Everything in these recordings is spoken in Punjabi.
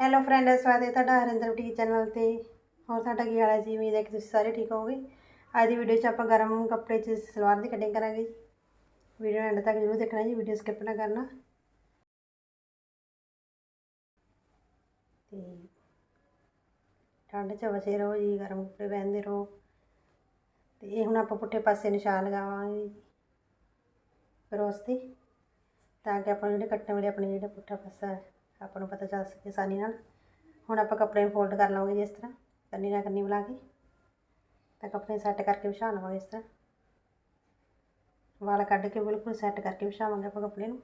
ਹੈਲੋ ਫਰੈਂਡ ਸਵਾਗਤ ਹੈ ਤੁਹਾਡਾ ਹਰਿੰਦਰ ਬੁਟੀਕ ਚੈਨਲ ਤੇ। ਹੋਰ ਤੁਹਾਡਾ ਕੀ ਹਾਲ ਹੈ ਜੀ? ਉਮੀਦ ਹੈ ਕਿ ਤੁਸੀਂ ਸਾਰੇ ਠੀਕ ਹੋਵੋਗੇ। ਅੱਜ ਦੀ ਵੀਡੀਓ 'ਚ ਆਪਾਂ ਗਰਮ ਕੱਪੜੇ 'ਚ ਸਲਵਾਰ ਦੀ ਕਟਿੰਗ ਕਰਾਂਗੇ ਵੀਡੀਓ ਐਂਡ ਤੱਕ ਜ਼ਰੂਰ ਦੇਖਣਾ ਜੀ ਵੀਡੀਓ ਸਕਿਪ ਨਾ ਕਰਨਾ। ਤੇ ਠੰਡ 'ਚ ਵਸੇ ਰਹੋ ਜੀ, ਗਰਮ ਕੱਪੜੇ ਪਹਿਨਦੇ ਰਹੋ। ਤੇ ਇਹ ਹੁਣ ਆਪਾਂ ਪੁੱਠੇ ਪਾਸੇ ਨਿਸ਼ਾਨ ਲਗਾਵਾਂਗੇ ਕਰੋਸ ਤੇ। ਤਾਂ ਕਿ ਆਪਾਂ ਜਿਹੜੇ ਕੱਟਣ ਵੇਲੇ ਆਪਣੇ ਜਿਹੜਾ ਪੁੱਠਾ ਪਾਸਾ ਆਪਾਂ ਨੂੰ ਪਤਾ ਚੱਲ ਸਕੇ ਆਸਾਨੀ ਨਾਲ। ਹੁਣ ਆਪਾਂ ਕੱਪੜੇ ਨੂੰ ਫੋਲਡ ਕਰ ਲਵਾਂਗੇ ਜਿਸ ਤਰ੍ਹਾਂ। ਕੰਨੀ ਨਾਲ ਕੰਨੀ ਮਿਲਾ ਕੇ। ਤਾਂ ਕੱਪੜੇ ਸੈੱਟ ਕਰਕੇ ਵਿਛਾ ਲਵਾਂਗੇ ਇਸ ਤਰ੍ਹਾਂ। ਵਾਲ ਕੱਢ ਕੇ ਬਿਲਕੁਲ ਸੈੱਟ ਕਰਕੇ ਵਿਛਾਵਾਂਗੇ ਆਪਾਂ ਕੱਪੜੇ ਨੂੰ।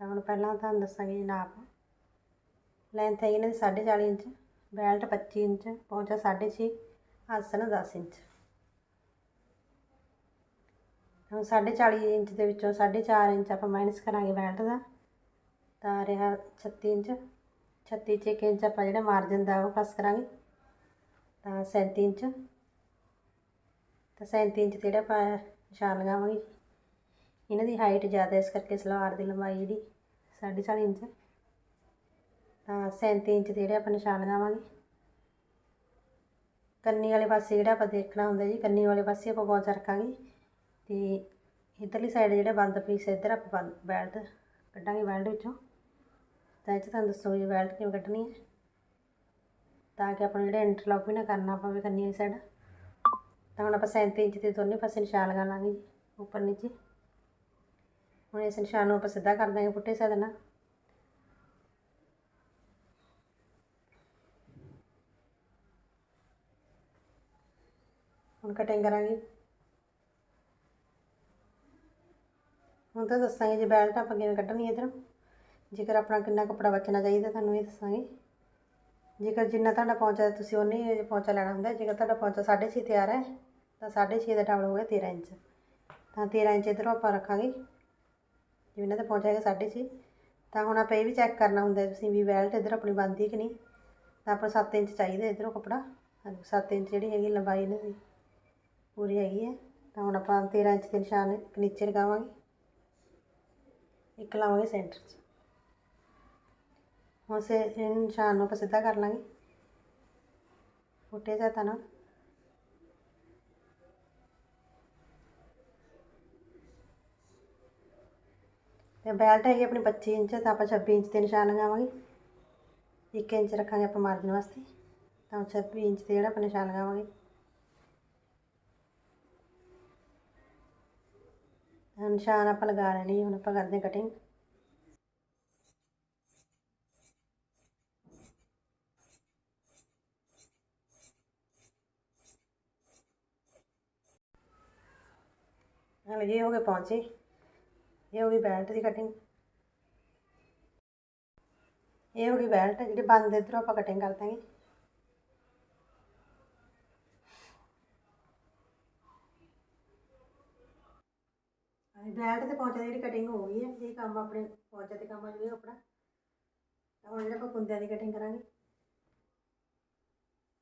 ਤਾਂ ਹੁਣ ਪਹਿਲਾਂ ਤੁਹਾਨੂੰ ਦੱਸਾਂਗੇ ਜੀ ਨਾਪ ਲੈਂਥ ਹੈਗੀ ਇਹਨਾਂ ਦੀ 4.5 ਇੰਚ ਬੈਲਟ 25 ਇੰਚ, ਪਹੁੰਚਾ 6.5 ਆਸਨ 10 ਇੰਚ। ਹੁਣ 4.5 ਇੰਚ ਦੇ ਵਿੱਚੋਂ 4.5 ਇੰਚ ਆਪਾਂ ਮਾਈਨਸ ਕਰਾਂਗੇ ਬੈਲਟ ਦਾ। ਤਾਂ ਰਿਹਾ 36 ਇੰਚ। 36 ਚ 1 ਇੰਚ ਆਪਾਂ ਜਿਹੜਾ ਮਾਰਜਨ ਦਾ ਉਹ ਪਲੱਸ ਕਰਾਂਗੇ। ਤਾਂ 37 ਇੰਚ। ਤਾਂ 37 ਇੰਚ ਜਿਹੜਾ ਆਪਾਂ ਨਿਸ਼ਾਨ ਲਗਾਵਾਂਗੇ ਇਹਨਾਂ ਦੀ ਹਾਈਟ ਜ਼ਿਆਦਾ ਇਸ ਕਰਕੇ ਸਲਵਾਰ ਦੀ ਲੰਬਾਈ ਜਿਹੜੀ 4.5 ਇੰਚ। ਤਾਂ 37 ਇੰਚ ਤੇ ਜਿਹੜੇ ਆਪਾਂ ਨਿਸ਼ਾਨ ਲਗਾਵਾਂਗੇ। ਕੰਨੀ ਵਾਲੇ ਪਾਸੇ ਜਿਹੜਾ ਆਪਾਂ ਦੇਖਣਾ ਹੁੰਦਾ ਜੀ, ਕੰਨੀ ਵਾਲੇ ਪਾਸੇ ਆਪਾਂ ਪੌਂਚਾ ਰੱਖਾਂਗੇ। ਤੇ ਇਧਰਲੀ ਸਾਈਡ ਜਿਹੜਾ ਬੰਦ ਪੀਸ ਇੱਧਰ ਆਪਾਂ ਬੈਲਟ ਕੱਢਾਂਗੇ ਬੈਲਟ ਵਿੱਚੋਂ। ਤਾਂ ਇਹ 'ਚ ਤੁਹਾਨੂੰ ਦੱਸੋ ਜੀ ਬੈਲਟ ਕਿਵੇਂ ਕੱਢਣੀ ਹੈ। ਤਾਂ ਕਿ ਆਪਾਂ ਨੂੰ ਜਿਹੜਾ ਇੰਟਰਲੌਕ ਵੀ ਨਾ ਕਰਨਾ ਪਵੇ ਕੰਨੀ ਵਾਲੀ ਸਾਈਡ ਤਾਂ ਹੁਣ ਆਪਾਂ 37 ਇੰਚ ਦੇ ਦੋਨੇ ਪਾਸੇ ਨਿਸ਼ਾਨ ਲਗਾ ਲਾਂਗੇ ਜੀ, ਉੱਪਰ ਨੀਚੇ। ਹੁਣ ਇਸ ਨਿਸ਼ਾਨ ਨੂੰ ਆਪਾਂ ਸਿੱਧਾ ਕਰ ਦਾਂਗੇ ਪੁੱਠੇ ਸਾਈਡ ਨਾਲ। ਹੁਣ ਕਟਿੰਗ ਕਰਾਂਗੇ। ਹੁਣ ਤਾਂ ਦੱਸਾਂਗੇ ਜੇ ਬੈਲਟ ਆਪਾਂ ਕਿਵੇਂ ਕੱਢਣੀ ਹੈ ਇਧਰੋਂ। ਜੇਕਰ ਆਪਣਾ ਕਿੰਨਾ ਕੱਪੜਾ ਬਚਣਾ ਚਾਹੀਦਾ ਤੁਹਾਨੂੰ ਇਹ ਦੱਸਾਂਗੇ। ਜੇਕਰ ਜਿੰਨਾ ਤੁਹਾਡਾ ਪਹੁੰਚਾ ਤੁਸੀਂ ਉਹਨੇ ਪਹੁੰਚਾ ਲੈਣਾ ਹੁੰਦਾ। ਜੇਕਰ ਤੁਹਾਡਾ ਪਹੁੰਚਾ 6.5 ਤਿਆਰ ਹੈ, ਤਾਂ 6.5 ਦਾ ਡਬਲ ਹੋ ਗਿਆ 13 ਇੰਚ। ਤਾਂ 13 ਇੰਚ ਇਧਰੋਂ ਆਪਾਂ ਰੱਖਾਂਗੇ। ਜਿਵੇਂ ਇਹਨਾਂ ਦਾ ਪਹੁੰਚਾ ਹੈਗਾ 6.5 ਤਾਂ ਹੁਣ ਆਪਾਂ ਇਹ ਵੀ ਚੈੱਕ ਕਰਨਾ ਹੁੰਦਾ ਤੁਸੀਂ ਵੀ ਬੈਲਟ ਇਧਰ ਆਪਣੀ ਬਣਦੀ ਕਿ ਨਹੀਂ। ਤਾਂ ਆਪਾਂ 7 ਇੰਚ ਚਾਹੀਦਾ ਇਧਰੋਂ ਕੱਪੜਾ। 7 ਇੰਚ ਜਿਹੜੀ ਹੈਗੀ ਲੰਬਾਈ ਇਹਨਾਂ ਦੀ, ਪੂਰੀ ਹੈਗੀ ਹੈ। ਤਾਂ ਹੁਣ ਆਪਾਂ 13 ਇੰਚ ਦੇ ਨਿਸ਼ਾਨ ਨੀਚੇ ਲਗਾਵਾਂਗੇ। ਇੱਕ ਲਾਵਾਂਗੇ ਸੈਂਟਰ 'ਚ। ਹੁਣ ਸੇ ਇਹ ਨਿਸ਼ਾਨ ਨੂੰ ਆਪਾਂ ਸਿੱਧਾ ਕਰ ਲਾਂਗੇ। ਪੁੱਟੇ ਜਾਤਾ ਨਾਲ ਤੇ ਬੈਲਟ ਹੈਗੀ ਆਪਣੀ 25 ਇੰਚ ਤਾਂ ਆਪਾਂ 26 ਇੰਚ ਤੇ ਨਿਸ਼ਾਨ ਲਗਾਵਾਂਗੇ। 1 ਇੰਚ ਰੱਖਾਂਗੇ ਆਪਾਂ ਮਾਰਜਨ ਵਾਸਤੇ, ਤਾਂ 26 ਇੰਚ ਤੇ ਜਿਹੜਾ ਆਪਾਂ ਨਿਸ਼ਾਨ ਲਗਾਵਾਂਗੇ। ਨਿਸ਼ਾਨ ਆਪਾਂ ਲਗਾ ਲੈਣੀ ਹੁਣ ਆਪਾਂ ਕਰਦੇ ਕਟਿੰਗ ਹਾਂ ਇਹ ਹੋ ਗਏ ਪਹੁੰਚੇ। ਇਹ ਹੋ ਗਈ ਦੀ ਕਟਿੰਗ ਇਹ ਹੋ ਗਈ ਬੈਲਟ ਜਿਹੜੀ ਬੰਦ ਇਧਰੋਂ ਆਪਾਂ ਕਟਿੰਗ ਕਰ ਦਾਂਗੇ। ਬੈਲਟ ਤੇ ਪਹੁੰਚਾ ਦੀ ਜਿਹੜੀ ਕਟਿੰਗ ਹੋ ਗਈ ਹੈ, ਇਹ ਕੰਮ ਆਪਣੇ ਪਹੁੰਚਾ ਤੇ ਕੰਮ ਆ ਜੂਗਾ ਆਪਣਾ। ਤਾਂ ਹੁਣ ਜਿਹੜਾ ਆਪਾਂ ਕੁੰਦਿਆਂ ਦੀ ਕਟਿੰਗ ਕਰਾਂਗੇ।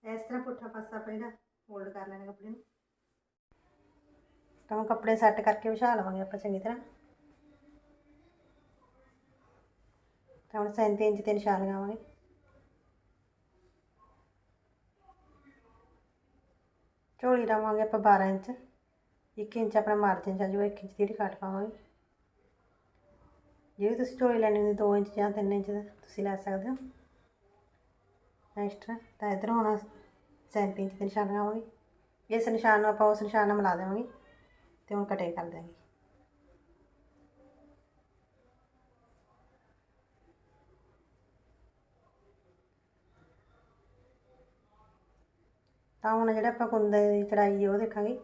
ਇਸ ਤਰ੍ਹਾਂ ਪੁੱਠਾ ਪਾਸਾ ਆਪਾਂ ਜਿਹੜਾ ਫੋਲਡ ਕਰ ਲੈਣਾ ਕੱਪੜੇ ਨੂੰ। ਤਾਂ ਹੁਣ ਕੱਪੜੇ ਸੈੱਟ ਕਰਕੇ ਵਿਛਾ ਲਵਾਂਗੇ ਆਪਾਂ ਚੰਗੀ ਤਰ੍ਹਾਂ। ਤਾਂ ਹੁਣ 37 ਇੰਚ ਤੇ ਨਿਸ਼ਾਨ ਲਗਾਵਾਂਗੇ। ਝੋਲੀ ਲਾਵਾਂਗੇ ਆਪਾਂ 12 ਇੰਚ। 1 ਇੰਚ ਆਪਣਾ ਮਾਰਜਨ ਚੱਲ ਜੂਗਾ 1 ਇੰਚ ਦੀ ਘੱਟ ਪਾਵਾਂਗੇ। ਜੇ ਤੁਸੀਂ ਝੋਲੀ ਲੈਣੀ ਹੁੰਦੀ 2 ਇੰਚ ਜਾਂ 3 ਇੰਚ ਤੁਸੀਂ ਲੈ ਸਕਦੇ ਹੋ। ਐਕਸਟਰਾ ਤਾਂ ਇਧਰ ਹੁਣ 37 ਇੰਚ ਤੇ ਨਿਸ਼ਾਨ ਲਗਾਵਾਂਗੇ। ਇਸ ਨਿਸ਼ਾਨ ਨੂੰ ਆਪਾਂ ਉਸ ਨਿਸ਼ਾਨ ਨਾਲ ਮਿਲਾ ਦੇਵਾਂਗੇ। ਤੇ ਹੁਣ ਕਟਿੰਗ ਕਰ ਦਾਂਗੇ ਤਾਂ ਹੁਣ ਜਿਹੜਾ ਆਪਾਂ ਕੁੰਦੇ ਦੀ ਚੜਾਈ ਉਹ ਦੇਖਾਂਗੇ।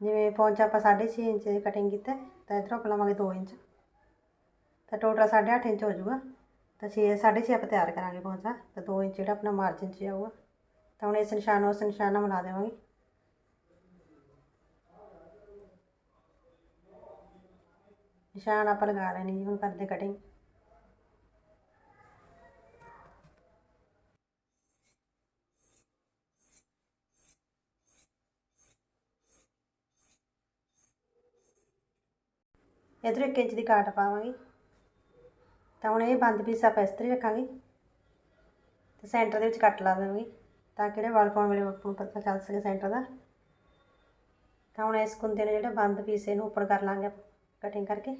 ਜਿਵੇਂ ਪੌਂਚਾ ਆਪਾਂ 6.5 ਇੰਚ ਦੀ ਕਟਿੰਗ ਕੀਤਾ, ਤਾਂ ਇਧਰੋਂ ਆਪਾਂ ਲਵਾਂਗੇ 2 ਇੰਚ। ਤਾਂ ਟੋਟਲ 8.5 ਇੰਚ ਹੋ ਜਾਊਗਾ। ਤਾਂ 6 6.5 ਆਪਾਂ ਤਿਆਰ ਕਰਾਂਗੇ ਪੌਂਚਾ। ਤਾਂ 2 ਇੰਚ ਜਿਹੜਾ ਆਪਣਾ ਮਾਰਜਨ 'ਚ ਜਾਊਗਾ ਤਾਂ ਹੁਣ ਇਸ ਨਿਸ਼ਾਨ ਨੂੰ ਉਸ ਨਿਸ਼ਾਨ ਨਾਲ ਮਿਲਾ ਦੇਵਾਂਗੇ। ਨਿਸ਼ਾਨ ਆਪਾਂ ਲਗਾ ਲੈਣੀ ਜੀ, ਹੁਣ ਕਰਦੇ ਕਟਿੰਗ ਇਧਰ 1 ਇੰਚ ਦੀ ਕਾਟ ਪਾਵਾਂਗੇ। ਤਾਂ ਹੁਣ ਇਹ ਬੰਦ ਪੀਸ ਆਪਾਂ ਇਸ ਤਰ੍ਹਾਂ ਹੀ ਰੱਖਾਂਗੇ। ਤੇ ਸੈਂਟਰ ਦੇ ਵਿੱਚ ਕੱਟ ਲਾ ਦੇਵਾਂਗੇ, ਤਾਂ ਕਿ ਜਿਹੜੇ ਵਾਲ ਪਾਉਣ ਵੇਲੇ ਆਪਾਂ ਨੂੰ ਪਤਾ ਚੱਲ ਸਕੇ ਸੈਂਟਰ ਦਾ। ਤਾਂ ਹੁਣ ਇਸ ਕੁੰਦੇ ਨੇ ਜਿਹੜਾ ਬੰਦ ਪੀਸ ਇਹਨੂੰ ਉੱਪਰ ਕਰ ਲਾਂਗੇ ਆਪਾਂ। ਕਟਿੰਗ ਕਰਕੇ।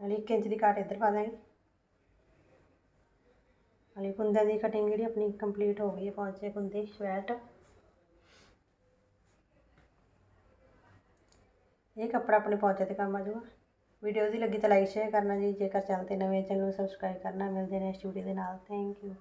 ਅਲੀ 1 ਇੰਚ ਦੀ ਕਾਟ ਇੱਧਰ ਪਾ ਦਾਂਗੇ। ਅਲੀ ਕੁੰਦੇ ਦੀ ਕਟਿੰਗ ਜਿਹੜੀ ਆਪਣੀ ਕੰਪਲੀਟ ਹੋ ਗਈ ਹੈ ਪਹੁੰਚੇ ਕੁੰਦੇ ਬੈਲਟ ਇਹ ਕੱਪੜਾ ਆਪਣੇ ਪਹੁੰਚੇ ਤੇ ਕੰਮ ਆ ਜਾਊਗਾ। ਵੀਡੀਓ ਦੀ ਲੱਗੀ ਤਾਂ ਲਾਈਕ ਸ਼ੇਅਰ ਕਰਨਾ ਜੀ। ਜੇਕਰ ਚੈਨਲ ਤੇ ਨਵੇਂ ਚੈਨਲ ਨੂੰ ਸਬਸਕ੍ਰਾਈਬ ਕਰਨਾ। ਮਿਲਦੇ ਨੇ ਸਟੂਡੀਓ ਦੇ ਨਾਲ। Thank you